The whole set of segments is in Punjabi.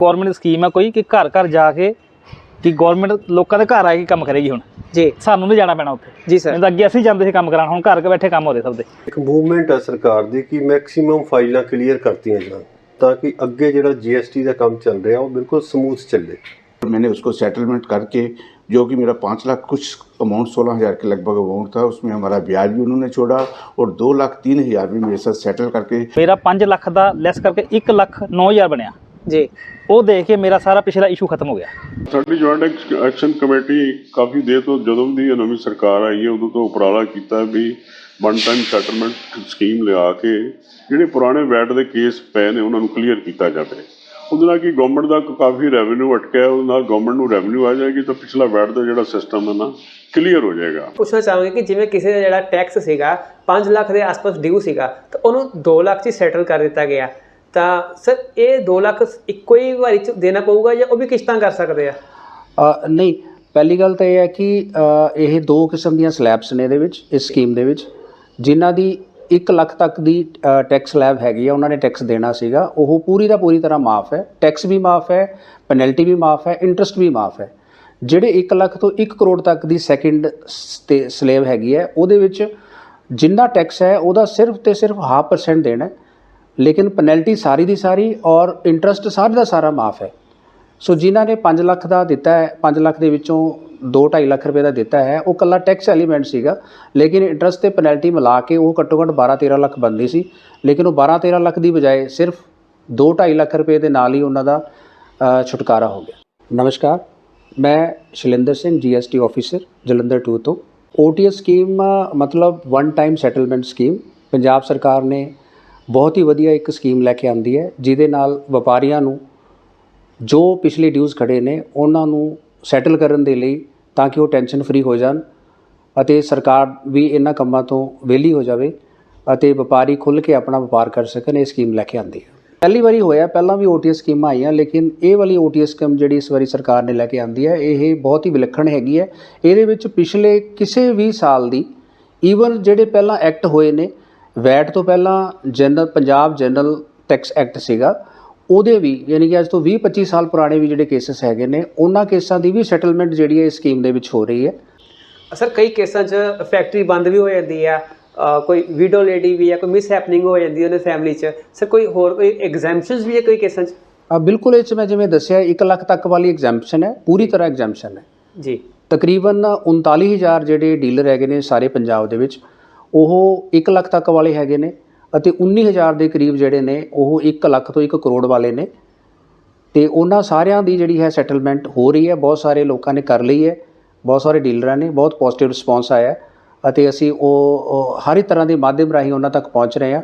ਗਵਰਨਮੈਂਟ ਸਕੀਮ ਆ ਕੋਈ ਕਿ ਘਰ ਘਰ ਜਾ ਕੇ ਕਿ ਗਵਰਨਮੈਂਟ ਲੋਕਾਂ ਦੇ ਘਰ ਆ ਕੇ ਕੰਮ ਕਰੇਗੀ ਹੁਣ ਜੀ ਸਾਨੂੰ ਨਹੀਂ ਜਾਣਾ ਪੈਣਾ ਉੱਥੇ ਜੀ ਸਰ ਨਹੀਂ ਤਾਂ ਅੱਗੇ ਅਸੀਂ ਜਾਂਦੇ ਸੀ ਕੰਮ ਕਰਾਉਣ ਹੁਣ ਘਰ ਕੇ ਬੈਠੇ ਕੰਮ ਹੋ ਰਹੇ ਸਭ ਦੇ ਇੱਕ ਮੂਵਮੈਂਟ ਹੈ ਸਰਕਾਰ ਦੀ ਕਿ ਮੈਕਸਿਮਮ ਫਾਈਲਾਂ ਕਲੀਅਰ ਕਰਤੀਆਂ ਜਾਣ ਤਾਂ ਕਿ ਅੱਗੇ ਜਿਹੜਾ जीएसटी ਦਾ ਕੰਮ ਚੱਲ ਰਿਹਾ ਉਹ ਬਿਲਕੁਲ ਸਮੂਥ ਚੱਲੇ मैंने उसको सेटलमेंट करके जो कि मेरा पाँच लाख कुछ अमाउंट सोलह हज़ार के लगभग अमाउंट था उसमें हमारा ब्याज भी उन्होंने छोड़ा और दो लाख तीन हज़ार भी मेरे साथ सेटल करके ਮੇਰਾ 5 ਲੱਖ ਦਾ ਲੈਸ ਕਰਕੇ 1 ਲੱਖ 9000 ਬਣਿਆ ਜੀ ਉਹ ਦੇਖ ਕੇ ਮੇਰਾ ਸਾਰਾ ਪਿਛਲਾ ਇਸ਼ੂ ਖਤਮ ਹੋ ਗਿਆ। ਸਾਡੀ ਜੁਆਇੰਟ ਐਕਸ਼ਨ ਕਮੇਟੀ ਕਾਫੀ ਦੇਰ ਤੋਂ ਜਦੋਂ ਦੀ ਇਹ ਨਵੀਂ ਸਰਕਾਰ ਆਈ ਹੈ ਉਦੋਂ ਤੋਂ ਉਪਰਾਲਾ ਕੀਤਾ ਵੀ ਵਨ ਟਾਈਮ ਸੈਟਲਮੈਂਟ ਸਕੀਮ ਲਿਆ ਕੇ ਜਿਹੜੇ ਪੁਰਾਣੇ ਵੈਟ ਦੇ ਕੇਸ ਪਏ ਨੇ ਉਹਨਾਂ ਨੂੰ ਕਲੀਅਰ ਕੀਤਾ ਜਾਵੇ। ਉਹਦੇ ਨਾਲ ਕੀ ਗਵਰਨਮੈਂਟ ਦਾ ਕਾਫੀ ਰੈਵਨਿਊ ਅਟਕਿਆ ਉਹਦੇ ਨਾਲ ਗਵਰਨਮੈਂਟ ਨੂੰ ਰੈਵਨਿਊ ਆ ਜਾਏਗੀ ਤਾਂ ਪਿਛਲਾ ਵੈਟ ਦਾ ਜਿਹੜਾ ਸਿਸਟਮ ਹੈ ਨਾ ਕਲੀਅਰ ਹੋ ਜਾਏਗਾ। ਪੁੱਛਣਾ ਚਾਹਾਂਗੇ ਕਿ ਜਿਵੇਂ ਕਿਸੇ ਦਾ ਜਿਹੜਾ ਟੈਕਸ ਸੀਗਾ 5 ਲੱਖ ਦੇ ਆਸ-ਪਾਸ ਡਿਊ ਸੀਗਾ ਤਾਂ ਉਹਨੂੰ 2 ਲੱਖ 'ਚ ਹੀ ਸੈਟਲ ਕਰ ਦਿੱਤਾ ਗਿਆ। ਤਾਂ ਸਰ ਇਹ 2 ਲੱਖ ਇੱਕੋ ਹੀ ਵਾਰੀ 'ਚ ਦੇਣਾ ਪਊਗਾ ਜਾਂ ਉਹ ਵੀ ਕਿਸ਼ਤਾਂ ਕਰ ਸਕਦੇ ਆ? ਨਹੀਂ, ਪਹਿਲੀ ਗੱਲ ਤਾਂ ਇਹ ਹੈ ਕਿ ਇਹ ਦੋ ਕਿਸਮ ਦੀਆਂ ਸਲੈਬਸ ਨੇ ਇਹਦੇ ਵਿੱਚ, ਇਸ ਸਕੀਮ ਦੇ ਵਿੱਚ, ਜਿਨ੍ਹਾਂ ਦੀ 1 ਲੱਖ ਤੱਕ ਦੀ ਟੈਕਸ ਸਲੈਬ ਹੈਗੀ ਆ, ਉਹਨਾਂ ਨੇ ਟੈਕਸ ਦੇਣਾ ਸੀਗਾ। ਉਹ ਪੂਰੀ ਦਾ ਪੂਰੀ ਤਰ੍ਹਾਂ ਮਾਫ ਹੈ। ਟੈਕਸ ਵੀ ਮਾਫ ਹੈ ਪੈਨਲਟੀ ਵੀ ਮਾਫ ਹੈ ਇੰਟਰਸਟ ਵੀ ਮਾਫ ਹੈ। ਜਿਹੜੇ 1 ਲੱਖ ਤੋਂ 1 ਕਰੋੜ ਤੱਕ ਦੀ ਸੈਕਿੰਡ ਤੇ ਸਲੇਬ ਹੈਗੀ ਹੈ, ਉਹਦੇ ਵਿੱਚ ਜਿੰਨਾ ਟੈਕਸ ਹੈ, ਉਹਦਾ ਸਿਰਫ ਤੇ ਸਿਰਫ 0.5% ਦੇਣਾ ਹੈ। ਲੇਕਿਨ ਪੈਨਲਟੀ ਸਾਰੀ ਦੀ ਸਾਰੀ ਔਰ ਇੰਟਰਸਟ ਸਾਰਾ ਦਾ ਸਾਰਾ ਮਾਫ ਹੈ। ਸੋ ਜਿਨ੍ਹਾਂ ਨੇ 5 ਲੱਖ ਦਾ ਦਿੱਤਾ ਹੈ 5 ਲੱਖ ਦੇ ਵਿੱਚੋਂ 2.5 ਲੱਖ ਰੁਪਏ ਦਾ ਦਿੱਤਾ ਹੈ, ਉਹ ਕੱਲਾ ਟੈਕਸ ਐਲੀਮੈਂਟ ਸੀਗਾ, ਲੇਕਿਨ ਇੰਟਰਸਟ ਤੇ ਪੈਨਲਟੀ ਮਿਲਾ ਕੇ ਉਹ ਘੱਟੋ ਘੱਟ 12-13 ਲੱਖ ਬਣਦੀ ਸੀ। ਲੇਕਿਨ ਉਹ 12-13 ਲੱਖ ਦੀ ਬਜਾਏ ਸਿਰਫ 2.5 ਲੱਖ ਰੁਪਏ ਦੇ ਨਾਲ ਹੀ ਉਹਨਾਂ ਦਾ ਛੁਟਕਾਰਾ ਹੋ ਗਿਆ। ਨਮਸਕਾਰ, ਮੈਂ ਸ਼ੈਲਿੰਦਰ ਸਿੰਘ ਜੀਐਸਟੀ ਆਫੀਸਰ ਜਲੰਧਰ 2 ਤੋਂ। ਓਟੀਐਸ ਸਕੀਮ ਮਤਲਬ one time settlement scheme Punjab ਸਰਕਾਰ ਨੇ ਬਹੁਤ ਹੀ ਵਧੀਆ ਇੱਕ ਸਕੀਮ ਲੈ ਕੇ ਆਂਦੀ ਹੈ, ਜਿਹਦੇ ਨਾਲ ਵਪਾਰੀਆਂ ਨੂੰ ਜੋ ਪਿਛਲੇ ਡਿਊਜ਼ ਖੜੇ ਨੇ, ਉਹਨਾਂ ਨੂੰ ਸੈਟਲ ਕਰਨ ਦੇ ਲਈ ਤਾਂ ਕਿ ਉਹ ਟੈਨਸ਼ਨ ਫਰੀ ਹੋ ਜਾਣ ਅਤੇ ਸਰਕਾਰ ਵੀ ਇਹਨਾਂ ਕੰਮਾਂ ਤੋਂ ਵਿਹਲੀ ਹੋ ਜਾਵੇ ਅਤੇ ਵਪਾਰੀ ਖੁੱਲ੍ਹ ਕੇ ਆਪਣਾ ਵਪਾਰ ਕਰ ਸਕਣ, ਇਹ ਸਕੀਮ ਲੈ ਕੇ ਆਂਦੀ ਹੈ। ਪਹਿਲੀ ਵਾਰੀ ਹੋਇਆ, ਪਹਿਲਾਂ ਵੀ ਓਟੀਐਸ ਸਕੀਮਾਂ ਆਈਆਂ, ਲੇਕਿਨ ਇਹ ਵਾਲੀ ਓਟੀਐਸ ਸਕੀਮ ਜਿਹੜੀ ਇਸ ਵਾਰੀ ਸਰਕਾਰ ਨੇ ਲੈ ਕੇ ਆਂਦੀ ਹੈ, ਇਹ ਬਹੁਤ ਹੀ ਵਿਲੱਖਣ ਹੈਗੀ ਹੈ। ਇਹਦੇ ਵਿੱਚ ਪਿਛਲੇ ਕਿਸੇ ਵੀ ਸਾਲ ਦੀ ਈਵਨ ਜਿਹੜੇ ਪਹਿਲਾਂ ਐਕਟ ਹੋਏ ਨੇ ਵੈਟ ਤੋਂ ਪਹਿਲਾਂ general Punjab general tax act ਸੀਗਾ। ਉਹਦੇ ਵੀ ਯਾਨੀ ਕਿ ਅੱਜ ਤੋਂ 20 25 ਸਾਲ ਪੁਰਾਣੇ ਵੀ ਜਿਹੜੇ ਕੇਸਸ ਹੈਗੇ ਨੇ ਉਹਨਾਂ ਕੇਸਾਂ ਦੀ ਵੀ ਸੈਟਲਮੈਂਟ ਜਿਹੜੀ ਹੈ ਇਸ ਸਕੀਮ ਦੇ ਵਿੱਚ ਹੋ ਰਹੀ ਹੈ। ਸਰ ਕਈ ਕੇਸਾਂ 'ਚ ਫੈਕਟਰੀ ਬੰਦ ਵੀ ਹੋ ਜਾਂਦੀ ਆ ਕੋਈ ਵਿਡੋ ਲੇਡੀ ਵੀ ਆ ਕੋਈ ਮਿਸ ਹੈਪਨਿੰਗ ਹੋ ਜਾਂਦੀ ਉਹਨੇ ਫੈਮਿਲੀ 'ਚ। ਸਰ ਕੋਈ ਹੋਰ ਕੋਈ ਐਗਜ਼ੈਂਪਸ਼ਨਸ ਵੀ ਹੈ ਕੋਈ ਕੇਸਾਂ 'ਚ? ਆ ਬਿਲਕੁਲ ਇਹ 'ਚ ਮੈਂ ਜਿਵੇਂ ਦੱਸਿਆ 1 ਲੱਖ ਤੱਕ ਵਾਲੀ ਐਗਜ਼ੈਂਪਸ਼ਨ ਹੈ ਪੂਰੀ ਤਰ੍ਹਾਂ ਐਗਜ਼ੈਂਪਸ਼ਨ ਹੈ। ਜੀ। ਤਕਰੀਬਨ 39000 ਜਿਹੜੇ ਡੀਲਰ ਹੈਗੇ ਨੇ ਸਾਰੇ ਪੰਜਾਬ ਦੇ ਵਿੱਚ ਉਹ 1 ਲੱਖ ਤੱਕ ਵਾਲੇ ਹੈਗੇ ਨੇ ਅਤੇ 19000 ਦੇ ਕਰੀਬ ਜਿਹੜੇ ਨੇ, ਉਹ 1 ਲੱਖ ਤੋਂ 1 ਕਰੋੜ ਵਾਲੇ ਨੇ। ਤੇ ਉਹਨਾਂ ਸਾਰਿਆਂ ਦੀ ਜਿਹੜੀ ਹੈ ਸੈਟਲਮੈਂਟ ਹੋ ਰਹੀ ਹੈ। ਬਹੁਤ ਸਾਰੇ ਲੋਕਾਂ ਨੇ ਕਰ ਲਈ ਹੈ। ਬਹੁਤ ਸਾਰੇ ਡੀਲਰਾਂ ਨੇ, ਬਹੁਤ ਪੋਜ਼ਿਟਿਵ ਰਿਸਪੌਂਸ ਆਇਆ ਅਤੇ ਅਸੀਂ ਉਹ ਹਰ ਇੱਕ ਤਰ੍ਹਾਂ ਦੇ ਮਾਧਿਅਮ ਰਾਹੀਂ ਉਹਨਾਂ ਤੱਕ ਪਹੁੰਚ ਰਹੇ ਹਾਂ।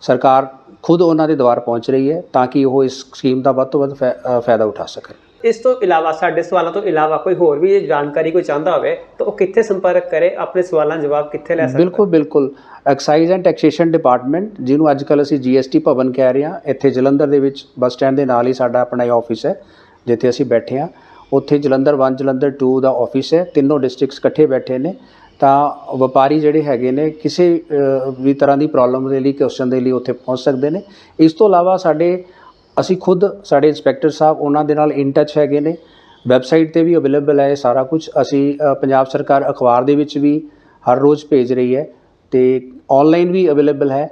ਸਰਕਾਰ ਖੁਦ ਉਹਨਾਂ ਦੇ ਦੁਆਰ ਪਹੁੰਚ ਰਹੀ ਹੈ ਤਾਂ ਕਿ ਉਹ ਇਸ ਸਕੀਮ ਦਾ ਵੱਧ ਤੋਂ ਵੱਧ ਫਾਇ- ਫਾਇਦਾ ਉਠਾ ਸਕਣ। ਇਸ ਤੋਂ ਇਲਾਵਾ, ਸਾਡੇ ਸਵਾਲਾਂ ਤੋਂ ਇਲਾਵਾ ਕੋਈ ਹੋਰ ਵੀ ਜਾਣਕਾਰੀ ਕੋਈ ਚਾਹੁੰਦਾ ਹੋਵੇ, ਤਾਂ ਉਹ ਕਿੱਥੇ ਸੰਪਰਕ ਕਰੇ, ਆਪਣੇ ਸਵਾਲਾਂ ਦੇ ਜਵਾਬ ਕਿੱਥੇ ਲੈ ਸਕਦਾ? ਬਿਲਕੁਲ ਬਿਲਕੁਲ। ਐਕਸਾਈਜ਼ ਐਂਡ ਟੈਕਸੇਸ਼ਨ ਡਿਪਾਰਟਮੈਂਟ ਜਿਹਨੂੰ ਅੱਜ ਕੱਲ੍ਹ ਅਸੀਂ ਜੀਐਸਟੀ ਭਵਨ ਕਹਿ ਰਹੇ ਹਾਂ, ਇੱਥੇ ਜਲੰਧਰ ਦੇ ਵਿੱਚ ਬੱਸ ਸਟੈਂਡ ਦੇ ਨਾਲ ਹੀ ਸਾਡਾ ਆਪਣਾ ਇਹ ਆਫਿਸ ਹੈ, ਜਿੱਥੇ ਅਸੀਂ ਬੈਠੇ ਹਾਂ। ਉੱਥੇ ਜਲੰਧਰ 1 ਜਲੰਧਰ 2 ਦਾ ਆਫਿਸ ਹੈ, ਤਿੰਨੋਂ ਡਿਸਟ੍ਰਿਕਟਸ ਇਕੱਠੇ ਬੈਠੇ ਨੇ। ਤਾਂ ਵਪਾਰੀ ਜਿਹੜੇ ਹੈਗੇ ਨੇ, ਕਿਸੇ ਵੀ ਤਰ੍ਹਾਂ ਦੀ ਪ੍ਰੋਬਲਮ ਦੇ ਲਈ ਕੁਐਸਚਨ ਦੇ ਲਈ ਉੱਥੇ ਪਹੁੰਚ ਸਕਦੇ ਨੇ। ਇਸ ਤੋਂ ਇਲਾਵਾ ਸਾਡੇ ਅਸੀਂ ਖੁਦ ਸਾਡੇ ਇੰਸਪੈਕਟਰ ਸਾਹਿਬ ਉਹਨਾਂ ਦੇ ਨਾਲ ਇਨ ਟੱਚ ਹੈਗੇ ਨੇ। ਵੈਬਸਾਈਟ ਤੇ ਵੀ ਅਵੇਲੇਬਲ ਹੈ ਇਹ ਸਾਰਾ ਕੁਝ। ਅਸੀਂ ਪੰਜਾਬ ਸਰਕਾਰ ਅਖਬਾਰ ਦੇ ਵਿੱਚ ਵੀ ਹਰ ਰੋਜ਼ ਭੇਜ ਰਹੀ ਹੈ ਤੇ ਆਨਲਾਈਨ ਵੀ ਅਵੇਲੇਬਲ ਹੈ।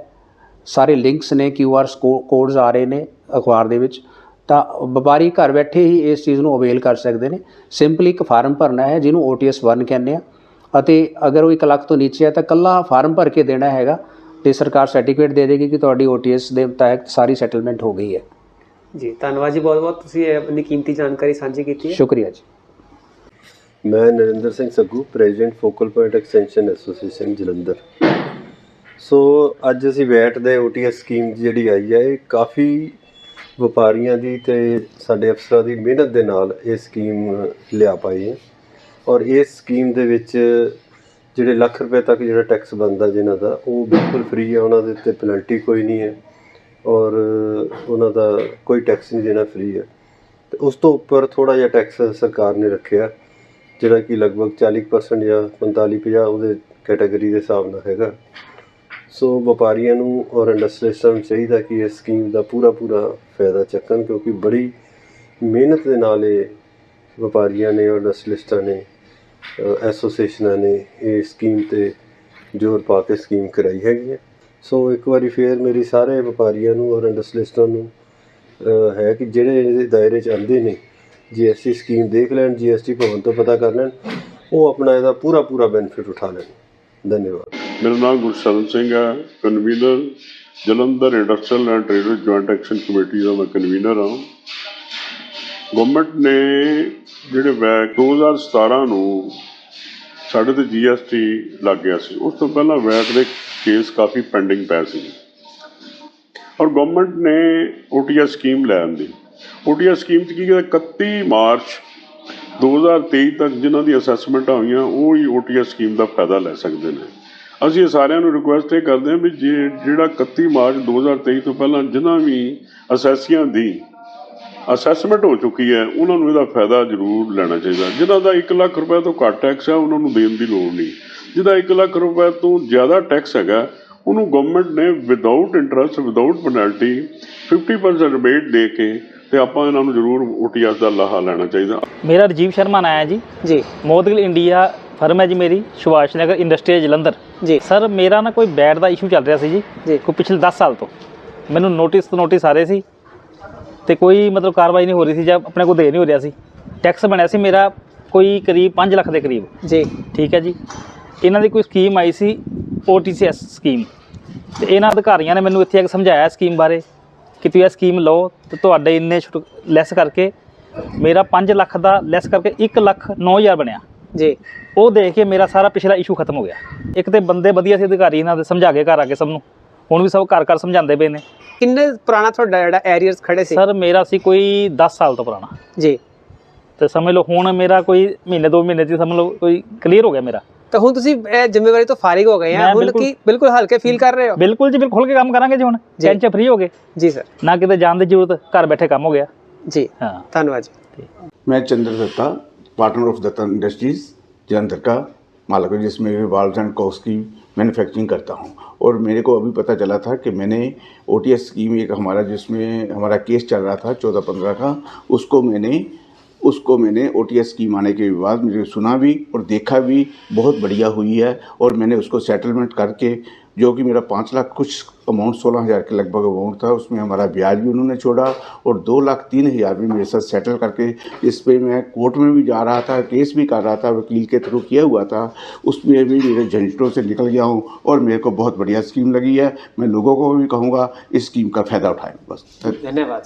ਸਾਰੇ ਲਿੰਕਸ ਨੇ ਕਿਊ ਆਰ ਕੋਡਸ ਆ ਰਹੇ ਨੇ ਅਖਬਾਰ ਦੇ ਵਿੱਚ। ਤਾਂ ਵਪਾਰੀ ਘਰ ਬੈਠੇ ਹੀ ਇਸ ਚੀਜ਼ ਨੂੰ ਅਵੇਲ ਕਰ ਸਕਦੇ ਨੇ। ਸਿੰਪਲੀ ਇੱਕ ਫਾਰਮ ਭਰਨਾ ਹੈ ਜਿਹਨੂੰ OTS 1 ਕਹਿੰਦੇ ਆ। ਅਤੇ ਅਗਰ ਉਹ 1 ਲੱਖ ਤੋਂ ਨੀਚੇ ਹੈ ਤਾਂ ਕੱਲਾ ਫਾਰਮ ਭਰ ਕੇ ਦੇਣਾ ਹੈਗਾ ਤੇ ਸਰਕਾਰ ਸਰਟੀਫਿਕੇਟ ਦੇ ਦੇਗੀ ਕਿ ਤੁਹਾਡੀ OTS ਦੇ ਤਹਿਤ ਸਾਰੀ ਸੈਟਲਮੈਂਟ ਹੋ ਗਈ ਹੈ। ਜੀ ਧੰਨਵਾਦ ਜੀ ਬਹੁਤ ਬਹੁਤ। ਤੁਸੀਂ ਇਹ ਆਪਣੀ ਕੀਮਤੀ ਜਾਣਕਾਰੀ ਸਾਂਝੀ ਕੀਤੀ ਹੈ। ਸ਼ੁਕਰੀਆ ਜੀ। ਮੈਂ Narinder Singh Saggu president focal point extension association Jalandhar. So ਅੱਜ ਅਸੀਂ ਵੈਟ ਦੇ ਓਟੀਐਸ ਸਕੀਮ ਜਿਹੜੀ ਆਈ ਹੈ ਇਹ ਕਾਫੀ ਵਪਾਰੀਆਂ ਦੀ ਤੇ ਸਾਡੇ ਅਫਸਰਾਂ ਦੀ ਮਿਹਨਤ ਦੇ ਨਾਲ ਇਹ ਸਕੀਮ ਲਿਆ ਪਾਈ ਹੈ। ਔਰ ਇਸ ਸਕੀਮ ਦੇ ਵਿੱਚ ਜਿਹੜੇ ਲੱਖ ਰੁਪਏ ਤੱਕ ਜਿਹੜਾ ਟੈਕਸ ਬਣਦਾ ਜਿਨ੍ਹਾਂ ਦਾ ਉਹ ਬਿਲਕੁਲ ਫ੍ਰੀ ਹੈ। ਉਹਨਾਂ ਦੇ ਉੱਤੇ ਪੈਨਲਟੀ ਕੋਈ ਨਹੀਂ ਹੈ। ਔਰ ਉਹਨਾਂ ਦਾ ਕੋਈ ਟੈਕਸ ਨਹੀਂ ਦੇਣਾ ਫ੍ਰੀ ਹੈ। ਤੇ ਉਸ ਤੋਂ ਉੱਪਰ ਥੋੜਾ ਜਿਹਾ ਟੈਕਸ ਸਰਕਾਰ ਨੇ ਰੱਖਿਆ, ਜਿਹੜਾ ਕਿ ਲਗਭਗ 40% ਜਾਂ 45 50 ਉਹਦੇ ਕੈਟਾਗਰੀ ਦੇ ਹਿਸਾਬ ਨਾਲ ਹੈਗਾ। ਸੋ ਵਪਾਰੀਆਂ ਨੂੰ ਔਰ ਇੰਡਸਟਰੀਸਟਾਂ ਨੂੰ ਚਾਹੀਦਾ ਕਿ ਇਸ ਸਕੀਮ ਦਾ ਪੂਰਾ ਪੂਰਾ ਫਾਇਦਾ ਚੱਕਣ, ਕਿਉਂਕਿ ਬੜੀ ਮਿਹਨਤ ਦੇ ਨਾਲ ਇਹ ਵਪਾਰੀਆਂ ਨੇ ਔਰ ਇੰਡਸਟਰੀਲਿਸਟਾਂ ਨੇ ਐਸੋਸੀਏਸ਼ਨਾਂ ਨੇ ਇਹ ਸਕੀਮ ਤੇ ਜ਼ੋਰ ਪਾ ਕੇ ਸਕੀਮ ਕਰਾਈ ਹੈਗੀ ਹੈ। ਸੋ ਇੱਕ ਵਾਰੀ ਫੇਰ ਮੇਰੀ ਸਾਰੇ ਵਪਾਰੀਆਂ ਨੂੰ ਔਰ ਇੰਡਸਟਰੀਲਿਸਟਾਂ ਨੂੰ ਹੈ ਕਿ ਜਿਹੜੇ ਇਹਦੇ ਦਾਇਰੇ 'ਚ ਆਉਂਦੇ ਨੇ ਜੀਐਸਟੀ ਸਕੀਮ ਦੇਖ ਲੈਣ ਜੀਐਸਟੀ ਭਵਨ ਤੋਂ ਪਤਾ ਕਰ ਲੈਣ, ਉਹ ਆਪਣਾ ਇਹਦਾ ਪੂਰਾ ਪੂਰਾ ਬੈਨੀਫਿਟ ਉਠਾ ਲੈਣ। ਧੰਨਵਾਦ। ਮੇਰਾ ਨਾਮ ਗੁਰਸ਼ਰਨ ਸਿੰਘ ਹੈ convener Jalandhar industrial and trade joint action committee ਦਾ ਮੈਂ ਕਨਵੀਨਰ ਹਾਂ। ਗਵਰਨਮੈਂਟ ਨੇ ਜਿਹੜੇ ਵੈਟ 2017 ਨੂੰ ਸਾਡੇ ਤੇ ਜੀਐਸਟੀ ਲੱਗ ਗਿਆ ਸੀ। ਉਸ ਤੋਂ ਪਹਿਲਾਂ ਵੈਟ ਦੇ ਕੇਸ ਕਾਫੀ ਪੈਂਡਿੰਗ ਪਏ ਸੀ। ਔਰ ਗਵਰਨਮੈਂਟ ਨੇ ਓਟੀਐਸ ਸਕੀਮ ਲੈ ਆਂਦੀ। ਓਟੀਐਸ ਸਕੀਮ 'ਚ ਕੀ ਹੈ 31 ਮਾਰਚ 2023 ਤੱਕ ਜਿਨ੍ਹਾਂ ਦੀ ਅਸੈਸਮੈਂਟਾਂ ਹੋਈਆਂ, ਉਹ ਹੀ ਓਟੀਐਸ ਸਕੀਮ ਦਾ ਫਾਇਦਾ ਲੈ ਸਕਦੇ ਨੇ। ਅਸੀਂ ਇਹ ਸਾਰਿਆਂ ਨੂੰ ਰਿਕੁਐਸਟ ਇਹ ਕਰਦੇ ਹਾਂ ਵੀ ਜੇ ਜਿਹੜਾ 31 ਮਾਰਚ 2023 ਤੋਂ ਪਹਿਲਾਂ ਜਿਨ੍ਹਾਂ ਵੀ ਅਸੈਸੀਆਂ ਦੀ ਅਸੈਸਮੈਂਟ ਹੋ ਚੁੱਕੀ ਹੈ, ਉਹਨਾਂ ਨੂੰ ਇਹਦਾ ਫਾਇਦਾ ਜ਼ਰੂਰ ਲੈਣਾ ਚਾਹੀਦਾ। ਜਿਨ੍ਹਾਂ ਦਾ 1 ਲੱਖ ਰੁਪਏ ਤੋਂ ਘੱਟ ਟੈਕਸ ਹੈ, ਉਹਨਾਂ ਨੂੰ ਦੇਣ ਦੀ ਲੋੜ ਨਹੀਂ। ਜਿਹਦਾ 1 ਲੱਖ ਰੁਪਏ ਤੋਂ ਜ਼ਿਆਦਾ ਟੈਕਸ ਹੈਗਾ ਉਹਨੂੰ ਗਵਰਨਮੈਂਟ ਨੇ without interest without penalty 50% rebate ਦੇ ਕੇ ਤੇ ਆਪਾਂ ਇਹਨਾਂ ਨੂੰ ਜ਼ਰੂਰ ਓਟੀਐਸ ਦਾ ਲਾਹਾ ਲੈਣਾ ਚਾਹੀਦਾ। ਮੇਰਾ ਰਜੀਵ ਸ਼ਰਮਾ ਨਾਂ ਹੈ ਜੀ। ਜੀ। ਮੋਦਗਲ ਇੰਡੀਆ ਫਰਮ ਹੈ ਜੀ ਮੇਰੀ ਸੁਭਾਸ਼ ਨਗਰ ਇੰਡਸਟਰੀ ਜਲੰਧਰ। ਜੀ। ਸਰ ਮੇਰਾ ਨਾ ਕੋਈ ਬੈਟ ਦਾ ਇਸ਼ੂ ਚੱਲ ਰਿਹਾ ਸੀ ਜੀ ਜੀ। ਕੋਈ ਪਿਛਲੇ 10 ਸਾਲ ਤੋਂ। ਮੈਨੂੰ ਨੋਟਿਸ ਤੋਂ ਨੋਟਿਸ ਆ ਰਹੇ ਸੀ ਤੇ ਕੋਈ ਮਤਲਬ ਕਾਰਵਾਈ ਨਹੀਂ ਹੋ ਰਹੀ ਸੀ ਜਾਂ ਆਪਣੇ ਕੋਲ ਦੇ ਨਹੀਂ ਹੋ ਰਿਹਾ ਸੀ। ਟੈਕਸ ਬਣਿਆ ਸੀ ਮੇਰਾ ਕੋਈ ਕਰੀਬ 5 ਲੱਖ ਦੇ ਕਰੀਬ। ਜੀ। ਠੀਕ ਹੈ ਜੀ। ਇਹਨਾਂ ਦੀ ਕੋਈ ਸਕੀਮ ਆਈ ਸੀ OTCS ਸਕੀਮ ਤੇ ਇਹਨਾਂ ਅਧਿਕਾਰੀਆਂ ਨੇ ਮੈਨੂੰ ਇੱਥੇ ਆ ਕੇ ਸਮਝਾਇਆ ਸਕੀਮ ਬਾਰੇ ਕਿ ਤੁਸੀਂ ਇਹ ਸਕੀਮ ਲਓ ਤੇ ਤੁਹਾਡੇ ਇੰਨੇ ਲੈਸ ਕਰਕੇ ਮੇਰਾ 5 ਲੱਖ ਦਾ ਲੈਸ ਕਰਕੇ 1 ਲੱਖ 9000 ਬਣਿਆ। ਜੀ। ਉਹ ਦੇਖ ਕੇ ਮੇਰਾ ਸਾਰਾ ਪਿਛਲਾ ਇਸ਼ੂ ਖਤਮ ਹੋ ਗਿਆ। ਇੱਕ ਤੇ ਬੰਦੇ ਵਧੀਆ ਸੀ ਅਧਿਕਾਰੀ ਇਹਨਾਂ ਦੇ ਸਮਝਾ ਕੇ ਘਰ ਆ ਕੇ ਸਭ ਨੂੰ। ਹੁਣ ਵੀ ਸਭ ਘਰ ਘਰ ਸਮਝਾਉਂਦੇ ਪਏ ਨੇ। ਕਿੰਨੇ ਪੁਰਾਣਾ ਤੁਹਾਡਾ ਜਿਹੜਾ ਐਰੀਅਰਸ ਖੜੇ ਸੀ? ਸਰ ਮੇਰਾ ਸੀ ਕੋਈ 10 ਸਾਲ ਤੋਂ ਪੁਰਾਣਾ। ਜੀ। ਤੇ ਸਮਝ ਲਓ ਹੁਣ ਮੇਰਾ ਕੋਈ ਮਹੀਨੇ ਦੋ ਮਹੀਨੇ ਚ ਸਮਝ ਲਓ ਕੋਈ ਕਲੀਅਰ ਹੋ ਗਿਆ ਮੇਰਾ। ਤਾਂ ਹੁਣ ਤੁਸੀਂ ਇਹ ਜ਼ਿੰਮੇਵਾਰੀ ਤੋਂ ਫਾਰਿਗ ਹੋ ਗਏ ਆ ਮੈਂ ਹੁਣ ਬਿਲਕੁਲ- ਕੀ ਬਿਲਕੁਲ ਹਲਕੇ ਫੀਲ ਕਰ ਰਹੇ ਹੋ ਬਿਲਕੁਲ ਜੀ ਬਿਲਕੁਲ ਖੁੱਲ ਕੇ ਕੰਮ ਕਰਾਂਗੇ ਜੀ ਹੁਣ ਜੀ। ਟੈਨਸ਼ਨ ਫ੍ਰੀ ਹੋ ਗਏ ਜੀ ਸਰ ਨਾ ਕਿਤੇ ਜਾਣ ਦੀ ਜ਼ਰੂਰਤ ਘਰ ਬੈਠੇ ਕੰਮ ਹੋ ਗਿਆ ਜੀ ਹਾਂ ਧੰਨਵਾਦ ਜੀ मैं Chandra Datta partner of Datta industries Jalandhar का मालक हूँ जिसमें वाल्व एंड कॉक्स की मैन्युफैक्चरिंग करता हूँ और मेरे को अभी पता चला था कि मैंने ओ स्कीम एक हमारा जिसमें हमारा केस चल रहा था चौदह पंद्रह का उसको मैंने उसको मैंने ओ टी एस स्कीम आने के बाद मुझे सुना भी और देखा भी, बहुत बढ़िया हुई है और मैंने उसको सेटलमेंट करके, जो कि मेरा पाँच लाख कुछ अमाउंट सोलह हज़ार के लगभग अमाउंट था, उसमें हमारा ब्याज भी उन्होंने छोड़ा और दो लाख तीन हज़ार भी मेरे साथ सेटल करके, इस पर मैं कोर्ट में भी जा रहा था केस भी कर रहा था, वकील के थ्रू किया हुआ था, उसमें भी मेरे झंझटों से निकल गया हूँ और मेरे को बहुत बढ़िया स्कीम लगी है। मैं लोगों को भी कहूँगा, इस स्कीम का फ़ायदा उठाएँ, बस। धन्यवाद।